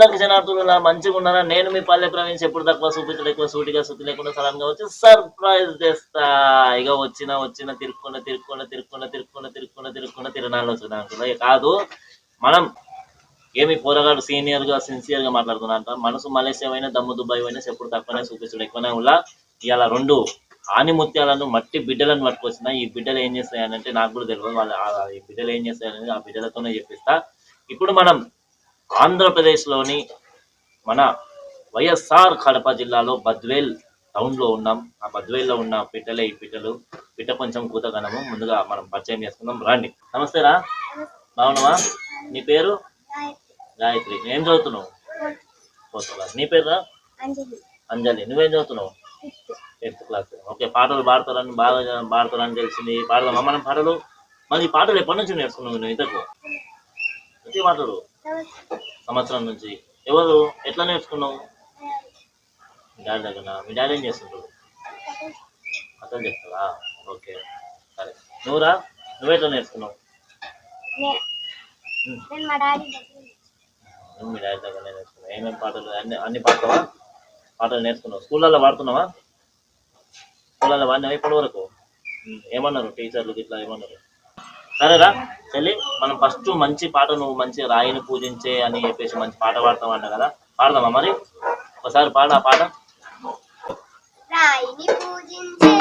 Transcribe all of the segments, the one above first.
అందరికి జనార్దులు మంచిగా ఉన్నారా? నేను మీ పల్లె ప్రవీణ్ ఎప్పుడు తక్కువ చూపించడం ఎక్కువ సూటిగా సుతి లేకుండా సడన్గా వచ్చి సర్ప్రైజ్ చేస్తా ఇక వచ్చిన వచ్చిన తిరుక్కున్న తిరుక్కున్న తిరుక్కున్న తిరుక్కున్న తిరుక్కున్న తిరుక్కున్న తిరునాళ్ళు వచ్చిన కాదు మనం ఏమి పోరగాడు సీనియర్గా సిన్సియర్గా మాట్లాడుతున్నా మనసు మలేషియా అయినా దమ్ము దుబాయ్ అయినా ఎప్పుడు తక్కువనే చూపించడం ఎక్కువనే ఉల్లా ఇవాళ రెండు ఆనిముత్యాలను మట్టి బిడ్డలను పట్టుకొచ్చిన. ఈ బిడ్డలు ఏం చేస్తాయనంటే నాకు కూడా తెలియదు వాళ్ళ ఈ బిడ్డలు ఏం చేస్తాయని ఆ బిడ్డలతోనే చెప్పిస్తా. ఇప్పుడు మనం ఆంధ్రప్రదేశ్లోని మన వైఎస్ఆర్ కడప జిల్లాలో బద్వేల్ టౌన్లో ఉన్నాం. ఆ బద్వేల్లో ఉన్న పిట్టలే ఈ పిట్టలు పిట్ట కొంచెం కూతగనము. ముందుగా మనం పరిచయం చేసుకుందాం. రండి. నమస్తే రా. బాగున్నావా? నీ పేరు? గాయత్రి. ఏం చదువుతున్నావు? నీ పేరు అంజలి. నువ్వేం చదువుతున్నావు? Fifth class. ఓకే పాటలు పాడతారని బాగా పాడతారని తెలిసింది. పాడదామా మనం పాటలు? మరి పాటలు ఎప్పటి నుంచి నేర్చుకున్నావు నువ్వు ఇంతకు? మంచి మాట్లాడు సంవత్సరం నుంచి. ఎవరు? ఎట్లా నేర్చుకున్నావు? మీ డాడీ దగ్గర మీ డాడీ ఏం చేస్తుంటారు కథలు చెప్తారా ఓకే సరే. నువ్వురా? నువ్వెట్లా నేర్చుకున్నావు? నేను మా డాడీ దగ్గర నువ్వు నేర్చుకున్నావు ఏమేమి పాటలు? అన్ని అన్ని పాడతావా? పాటలు నేర్చుకున్నావు. స్కూళ్ళల్లో పాడుతున్నావా? స్కూళ్ళల్లో పాడినావా ఇప్పటి వరకు? ఏమన్నారు? టీచర్లు ఇట్లా ఏమన్నారు? సరేరా చెల్లి మనం ఫస్ట్ మంచి పాట నువ్వు మంచి రాయిని పూజించే అని చెప్పేసి మంచి పాట పాడతావు అంట కదా. పాడదామా మరి? ఒకసారి పాడు ఆ పాట. రాయిని పూజించే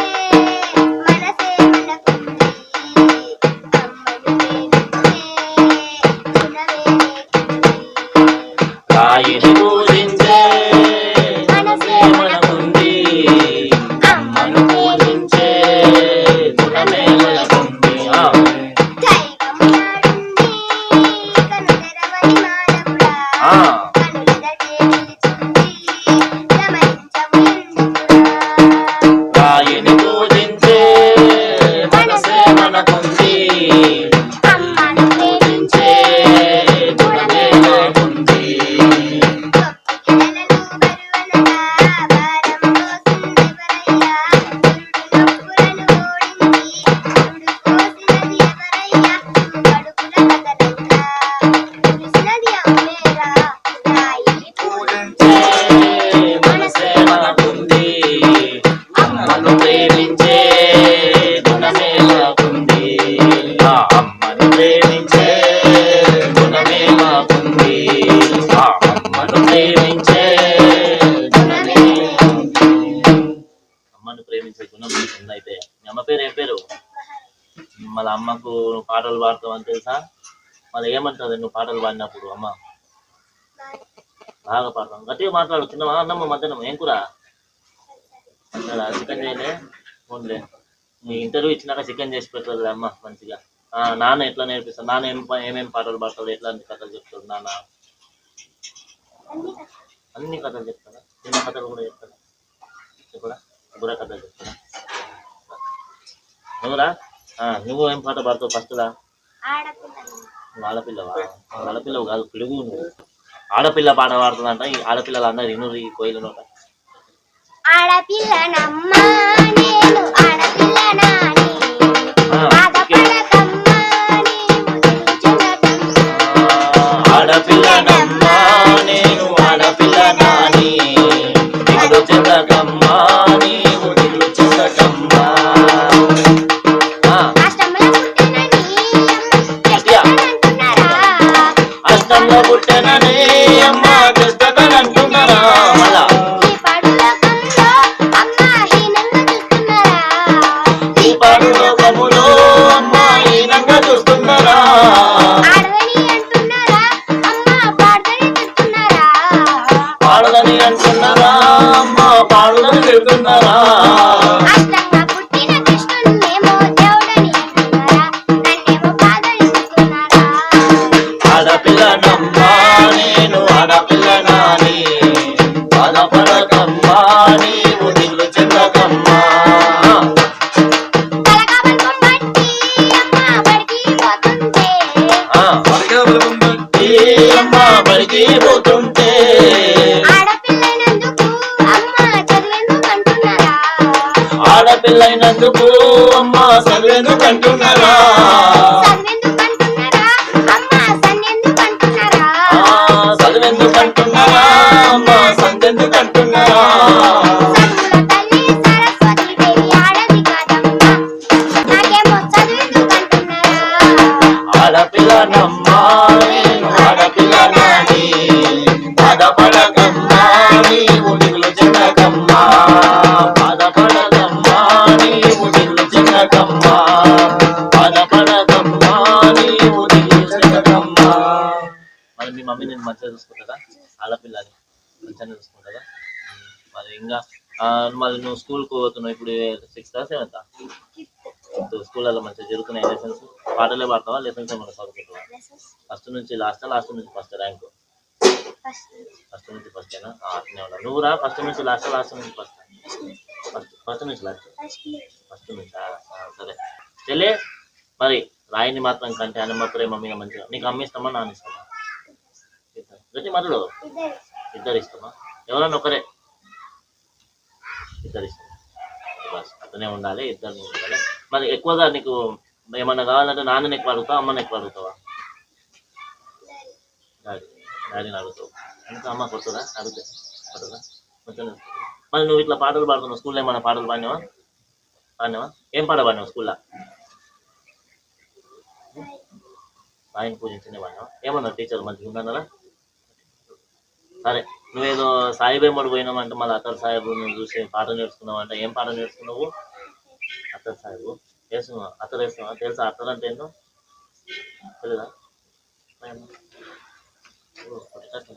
మనసే. రాయిని పాటలు అమ్మకు పాడతావని తెలుసా? మరి ఏమంటుంది నువ్వు పాటలు పాడినప్పుడు అమ్మ? బాగా పాడతాం గట్టిగా మాట్లాడు తిన్నావా అన్నమ్మ మధ్యాహ్నం. ఏం కూర? అంటారా చికెన్ చేయలే? ఫోన్లే నీ ఇంటర్వ్యూ ఇచ్చినాక చికెన్ చేసి పెట్టలేదు అమ్మ మంచిగా. ఆ, నాన్న ఎట్లా నేర్పిస్తాను నాన్న ఏం ఏమేమి పాటలు పాడతాడు? ఎట్లాంటి కథలు చెప్తాడు నాన్న? అన్ని కథలు చెప్తాడా? చిన్న కథలు కూడా చెప్తాడా? చెప్పడా బుర్ర కథలు చెప్తాడా? నువ్వురా? నువ్వు ఏం పాట పాడతావు ఫస్ట్లా ఆడపిల్లవా? ఆడపిల్లవు కాదు పిడుగు నువ్వు ఆడపిల్ల పాట పాడుతుందంట ఈ ఆడపిల్లలు అందరు ఇనురు ఈ కోయిలు నోట. చదివేందుకు అంటున్నారా చదివేందుకు అంటున్నారా అమ్మ? చదివేందుకు అంటున్నారా? చూసుకుంటుందా ఆడపిల్లని మంచిగా చూసుకుంటుందా మరి ఇంకా మరి నువ్వు స్కూల్కి పోతున్నావు ఇప్పుడు సిక్స్త్ సెవెంత్ స్కూళ్ళలో మంచిగా జరుగుతున్నాయి లెసన్స్ పాటలే పాడతావా? లెసన్స్ ఏమైనా చదువుకుంటావా ఫస్ట్ నుంచి లాస్ట్ లాస్ట్ నుంచి ఫస్ట్ ర్యాంక్ ఫస్ట్ నుంచి. ఫస్ట్ అయినా అట్నే ఉన్నా నువ్వు రా ఫస్ట్ నుంచి లాస్ట్ లాస్ట్ నుంచి ఫస్ట్ ఫస్ట్ ఫస్ట్ నుంచి. లాస్ట్ ఫస్ట్ నుంచి సరే. చెల్లే మరి రాయిని మాత్రం కంటే అని మాత్రం ప్రేమ మీద మంచిగా. నీకు అమ్మ ఇస్తామా నాన్న ఇస్తామా. గట్టి మాటలు ఇద్దరు. ఇస్తామా ఎవరన్నా ఒకరే. ఇద్దరు ఇస్తాం బస్ అతనే ఉండాలి ఇద్దరు ఉండాలి. మరి ఎక్కువగా నీకు ఏమన్నా కావాలంటే నాన్నని ఎక్కువ అడుగుతావా అమ్మని ఎక్కువ అడుగుతావా? డాడీ. డాడీని అడుగుతావు. అందుకే అమ్మ కొడుతుందా? అడిగితే. కొడుతుందా? కొంచెం మరి నువ్వు ఇట్లా పాటలు పాడుతున్నావు స్కూల్లో ఏమన్నా పాటలు పాడినావా? పాడినావా? ఏం పాట పాడినావు స్కూల్లో? ఆయన పూజించనే పాడినావా ఏమన్నారు టీచర్? మంచిగా ఉన్నారా? సరే నువ్వేదో సాయిబేమడు పోయినామంటే మళ్ళీ అతర్ సాహెబ్ నువ్వు చూసి పాట నేర్చుకున్నావు అంటే ఏం పాట నేర్చుకున్నావు? అతర్ సాహెబ్ వేస్తున్నావా అతర్ వేసుకున్నా తెలుసా అతర్ అంటే ఏంటో? తెలీదా? ఏమో. ఓ, కొట్టేటట్టు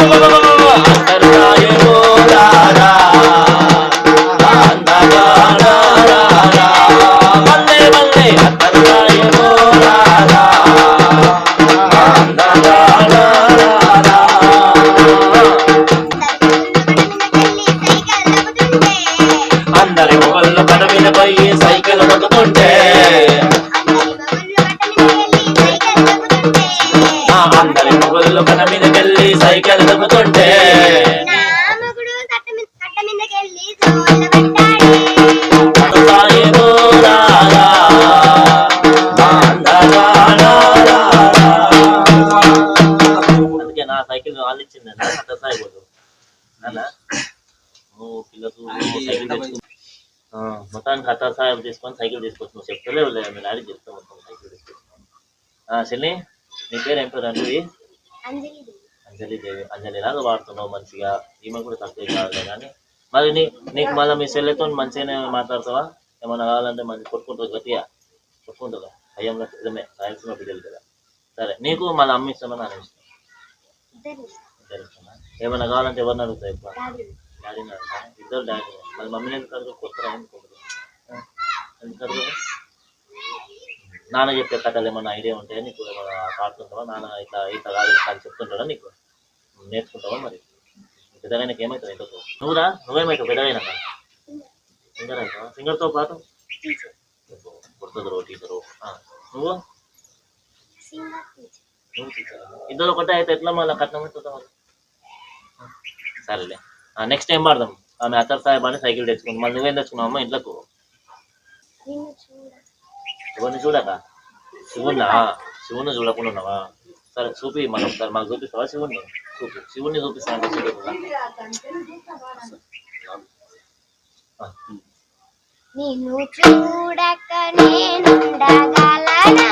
అందరు రాయేమో తీసుకొని సైకిల్ తీసుకొచ్చు నువ్వు చెప్తలేవు లేదు మీ డాడీ చెప్తా మొత్తం సైకిల్ తీసుకొచ్చి. శని నీ పేరు ఏం పేరు అంటే అంజలి దేవి అంజలి లాగా వాడుతున్నావు మంచిగా. ఈమె కూడా తక్కువ కాదు కానీ. మరి నీ నీకు మళ్ళీ మీ సెల్లెతో మంచిగానే మాట్లాడతావా? ఏమన్నా కావాలంటే మంచి కొట్టుకుంటుంది గట్టిగా కొట్టుకుంటుందా? అయ్యంలో నిజమే. రాయలసీమ బిడ్డలు కదా. సరే నీకు మళ్ళీ అమ్మ ఇష్టమా నాన్న ఇష్టం. ఏమన్నా కావాలంటే ఎవరిని అడుగుతావు ఎక్కువ? డాడీని. అడుగుతా ఇద్దరు డాడీ మళ్ళీ మమ్మీని ఎందుకు అడుగు కొత్త నాన్న చెప్పే కథలు ఏమన్నా ఐడియా ఉంటే నీకు? ఏమైనా పాడుతుంటావా నాన్న ఇట్లా ఇట్లా కాదు ఇట్లా చెప్తుంటాడా నీకు? నేర్చుకుంటావా మరి? పెద్దగైనాక ఏమవుతుంది ఇంతకు? నువ్వురా? నువ్వేమవుతావు పెద్దగైనాక? సింగర్ అవుతావా సింగర్తో పాటు? కొడుతుంది టీచరు నువ్వు? నువ్వు టీచర్ ఇద్దరు ఒకటే అయితే ఎట్లా మళ్ళీ కట్నం అవుతుందా సరేలే. నెక్స్ట్ ఏం పాడదాం? ఆమె అత్తర్ సాహెబ్ అని సైకిల్ తెచ్చుకుంది. మళ్ళీ నువ్వేం తెచ్చుకున్నావు అమ్మ ఇంట్లోకు ఎవరిని చూడక? శివున్నా శివుని చూడకుండా ఉన్నావా సరే చూపి మనం ఒకసారి మాకు చూపిస్తావా శివుణ్ణి? చూపి. శివుణ్ణి చూపిస్తా అంటే చూపిస్తా నిన్ను చూడక నేనుండగలనా?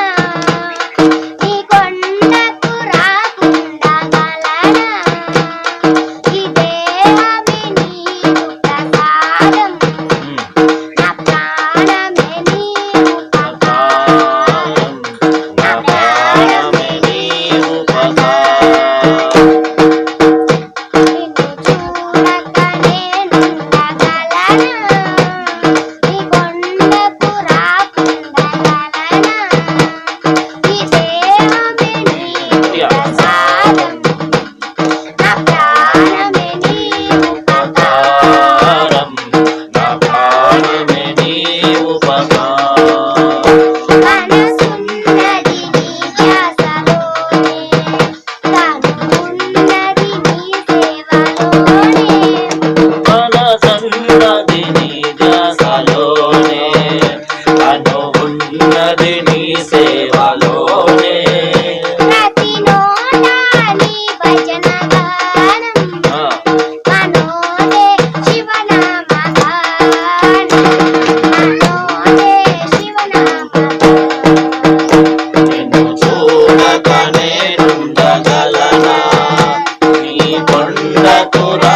করো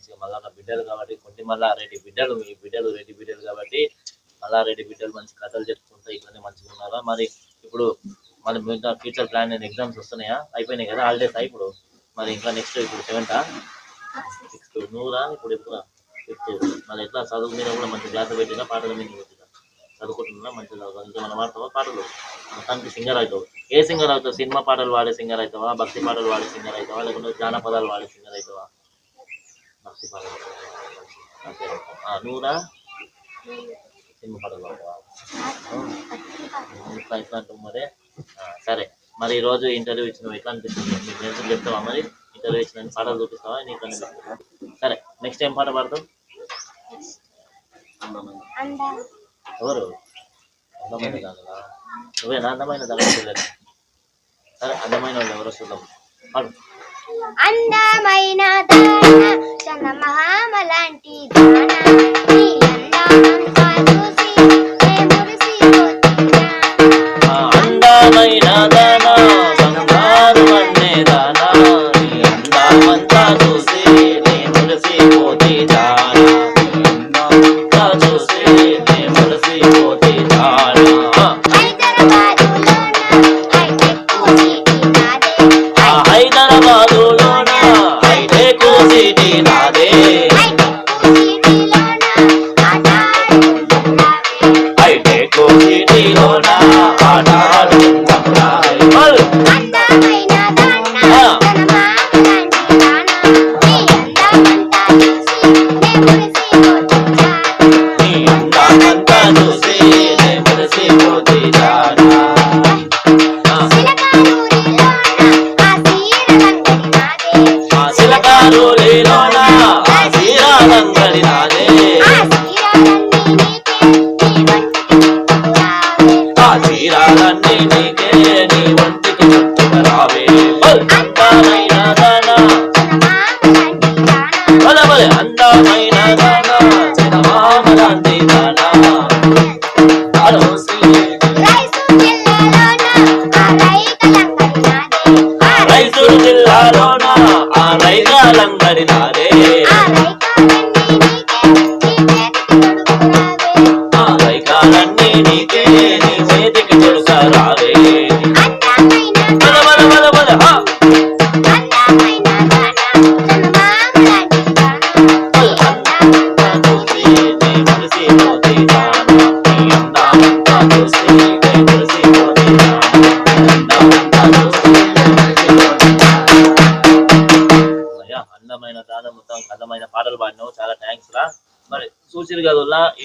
మంచిగా మల్లన్న బిడ్డలు కాబట్టి కొన్ని మల్ల రెడ్డి బిడ్డలు మీ బిడ్డలు రెడ్డి బిడ్డలు కాబట్టి మళ్ళా రెడ్డి బిడ్డలు మంచి కథలు చెప్పుకుంటా ఇట్లనే మంచిగా ఉన్నారా? మరి ఇప్పుడు మరి మిగతా ఫ్యూచర్ ప్లాన్ ఎగ్జామ్స్ వస్తున్నాయా? అయిపోయినాయి కదా హాలిడేస్ ఇప్పుడు? మరి ఇంకా నెక్స్ట్ ఇప్పుడు సెవెంటా సిక్స్త్ నూరా? ఇప్పుడు ఎప్పుడు? ఫిఫ్త్ మరి ఎట్లా? చదువు మీద కూడా మంచి క్లాస్ పెట్టినా పాటల మీద పెట్టినా చదువుకుంటున్నా మంచిగా మనం ఇంకేమైనా పాడతావా? పాటలు? మొత్తానికి సింగర్ అవుతావు. ఏ సింగర్ అవుతావు? సినిమా పాటలు వాడే సింగర్ అవుతావా? భక్తి పాటలు వాడే సింగర్ అవుతావా? లేకుంటే జానపదాలు వాడే సింగర్ అవుతావా? మరి సరే మరి ఈ రోజు ఇంటర్వ్యూ ఇచ్చినావు ఎట్లా అనిపిస్తుంది నీకు ఫ్రెండ్స్ చెప్తావా మరి ఇంటర్వ్యూ ఇచ్చిన పాటలు చూపిస్తావా నీకు అనిపిస్తుందా సరే నెక్స్ట్ ఏం పాట పాడతావు ఎవరు అందమైన దానిలా నువ్వేనా అందమైన దాని సరే అందమైన వాళ్ళు ఎవరో చూద్దాం పాడు అందమైన దాన మహామలాంటి లాంటి అందమైన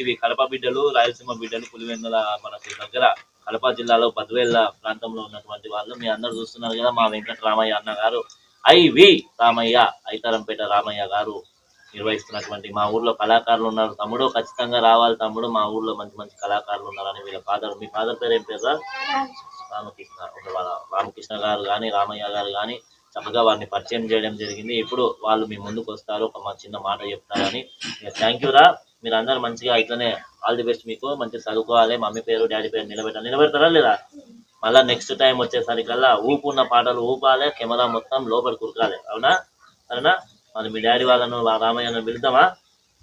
ఇవి కడప బిడ్డలు రాయలసీమ బిడ్డలు పులివెందుల మనకు దగ్గర కడప జిల్లాలో బద్వేళ్ళ ప్రాంతంలో ఉన్నటువంటి వాళ్ళు. మీ అందరు చూస్తున్నారు కదా మా వెంకట రామయ్య అన్న గారు. ఐవి రామయ్య ఐతారంపేట రామయ్య గారు నిర్వహిస్తున్నటువంటి మా ఊర్లో కళాకారులు ఉన్నారు. తమ్ముడు ఖచ్చితంగా రావాలి తమ్ముడు. మా ఊర్లో మంచి మంచి కళాకారులు ఉన్నారని వీళ్ళ ఫాదర్ మీ ఫాదర్ పేరు ఏం పేరు సార్? రామకృష్ణ రామకృష్ణ గారు కానీ రామయ్య గారు కానీ చక్కగా వారిని పరిచయం చేయడం జరిగింది. ఇప్పుడు వాళ్ళు మీ ముందుకు వస్తారు ఒక మా చిన్న మాట చెప్తారని. థ్యాంక్ యూ రా. మీరు అందరు మంచిగా ఇట్లనే ఆల్ ది బెస్ట్ మీకు మంచిగా చదువుకోవాలి మమ్మీ పేరు డాడీ పేరు నిలబెట్టాలి. నిలబెడతారా లేదా? మళ్ళీ నెక్స్ట్ టైం వచ్చేసరికల్లా ఊపు ఉన్న పాటలు ఊపాలి కెమెరా మొత్తం లోపల కురకాలి అవునా? సరేనా? మరి మీ డాడీ వాళ్ళను రామయ్యను పిలుద్దామా?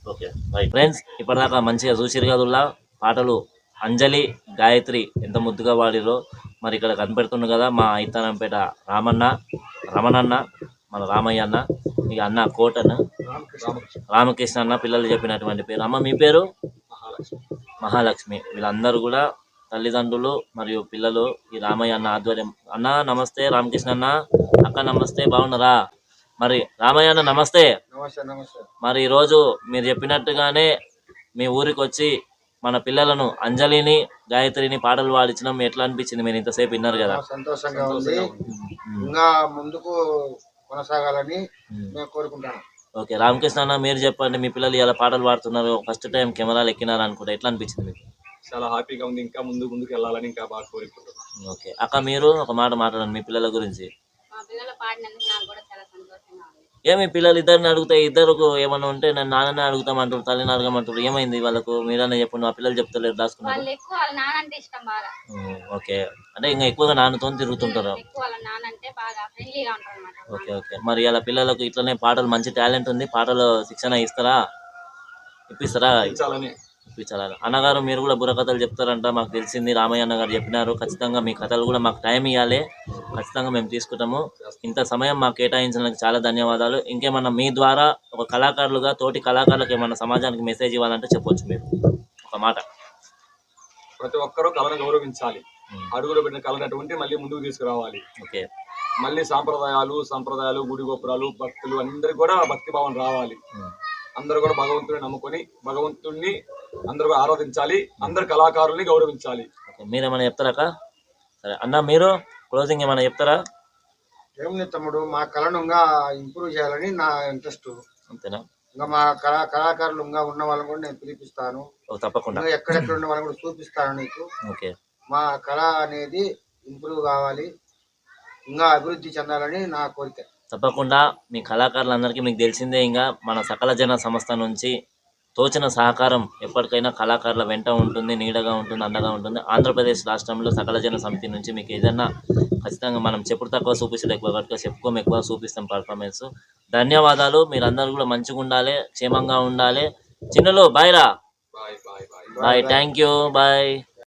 ఓకే రైట్ ఫ్రెండ్స్ ఇప్పటిదాకా మంచిగా చూసిరు కదుల్లా పాటలు అంజలి గాయత్రి ఎంత ముద్దుగా వాడిరో మరి ఇక్కడ కనిపెడుతుంది కదా మా ఐతానంపేట రామన్న రమణన్న. మన రామయ్య అన్న ఇక అన్న కోటన్ రామకృష్ణ అన్న పిల్లలు చెప్పినటువంటి పేరు. అమ్మ మీ పేరు? మహాలక్ష్మి. వీళ్ళందరూ కూడా తల్లిదండ్రులు మరియు పిల్లలు ఈ రామయ్య అన్న ఆధ్వర్యం. అన్న నమస్తే రామకృష్ణ అన్న. అక్క నమస్తే బాగున్నారా? మరి రామయ్య అన్న నమస్తే. మరి ఈరోజు మీరు చెప్పినట్టుగానే మీ ఊరికి వచ్చి మన పిల్లలను అంజలిని గాయత్రిని పాటలు పాడించడం ఎట్లా అనిపించింది? మీరు ఇంతసేపు విన్నారు కదా. సంతోషంగా ఉంది. ఇంకా ముందుకు కొనసాగాలని. మేము. కోరుకుంటాను ఓకే రామకృష్ణ అన్న మీరు చెప్పండి మీ పిల్లలు ఇలా పాటలు పాడుతున్నారు ఫస్ట్ టైం కెమెరాలు ఎక్కినారు అనుకుంటే ఎట్లా అనిపించింది మీకు? చాలా హ్యాపీగా ఉంది ఇంకా ముందు ముందుకు వెళ్ళాలని ఇంకా బాగా కోరుకుంటున్నాను ఓకే అక్క మీరు ఒక మాట మాట్లాడండి మీ పిల్లల గురించి. మా పిల్లలు పాడినందుకు నాకు కూడా ఏమి పిల్లలు ఇద్దరిని అడిగితే ఇద్దరుకు ఏమన్నా ఉంటే నేను నాన్ననే అడుగుతామంటారు తల్లిని అడగమంటారు. ఏమైంది వాళ్ళకు? మీరన్నా చెప్పండి మా పిల్లలు చెప్తలేరు దాచుకున్నారు నాన్న ఉమ్, ఓకే. అంటే ఇంకా ఎక్కువగా నాన్నతో తిరుగుతుంటారు? ఎక్కువ వాళ్ళ నాన్న అంటే బాగా ఫ్రెండ్లీగా ఉంటారు అనమాట ఓకే ఓకే. మరి ఇలా పిల్లలకు ఇట్లనే పాటలు మంచి టాలెంట్ ఉంది. పాటలు శిక్షణ ఇస్తారా? ఇప్పిస్తారా? చాలని ఇప్పించాలా అన్నగారు మీరు కూడా బుర్రకథలు చెప్తారంట మాకు తెలిసింది రామయ్య అన్న గారు చెప్పినారు. ఖచ్చితంగా మీ కథలు కూడా మాకు టైం ఇవ్వాలి ఖచ్చితంగా మేము తీసుకుంటాము. ఇంత సమయం మాకు కేటాయించినందుకు చాలా ధన్యవాదాలు. ఇంకేమన్నా మీ ద్వారా ఒక కళాకారులుగా తోటి కళాకారులకు ఏమన్నా సమాజానికి మెసేజ్ ఇవ్వాలంటే చెప్పొచ్చు మీరు. ఒక మాట. ప్రతి ఒక్కరూ కళను గౌరవించాలి. అడుగులు పెట్టిన కళను అటువంటి మళ్ళీ ముందుకు తీసుకురావాలి. ఓకే. మళ్ళీ సాంప్రదాయాలు సంప్రదాయాలు గుడి గోపురాలు భక్తులు అందరికి కూడా భక్తి భావం రావాలి. అందరూ కూడా భగవంతుని నమ్ముకొని భగవంతుణ్ణి అందరూ కూడా ఆరాధించాలి అందరు కళాకారుల్ని గౌరవించాలి. ఓకే మీరేమైనా చెప్తారా సరే అన్న మీరు క్లోజింగ్ ఏమైనా చెప్తారా? ఏముంది తమ్ముడు మా కళను ఇంకా ఇంప్రూవ్ చేయాలని నా ఇంట్రెస్ట్. అంతేనా? ఇంకా మా కళా కళాకారులు ఇంకా ఉన్న వాళ్ళని కూడా నేను పిలిపిస్తాను. ఓ, తప్పకుండా. ఎక్కడెక్కడ ఉన్న వాళ్ళని కూడా చూపిస్తాను నీకు. ఓకే. మా కళ అనేది ఇంప్రూవ్ కావాలి ఇంకా అభివృద్ధి చెందాలని నా కోరిక. తప్పకుండా మీ కళాకారులందరికీ మీకు తెలిసిందే ఇంకా మన సకల జన సంస్థ నుంచి తోచిన సహకారం ఎప్పటికైనా కళాకారుల వెంట ఉంటుంది నీడగా ఉంటుంది అండగా ఉంటుంది. ఆంధ్రప్రదేశ్ రాష్ట్రంలో సకల జన సమితి నుంచి మీకు ఏదైనా ఖచ్చితంగా మనం చెప్పుడు తక్కువ చూపిస్తే ఎక్కువ కనుక చెప్పుకోము ఎక్కువ చూపిస్తాం పర్ఫార్మెన్స్ ధన్యవాదాలు. మీరందరూ కూడా మంచిగా ఉండాలి క్షేమంగా ఉండాలి. చిన్నలు బాయ్ రా. Bye thank you bye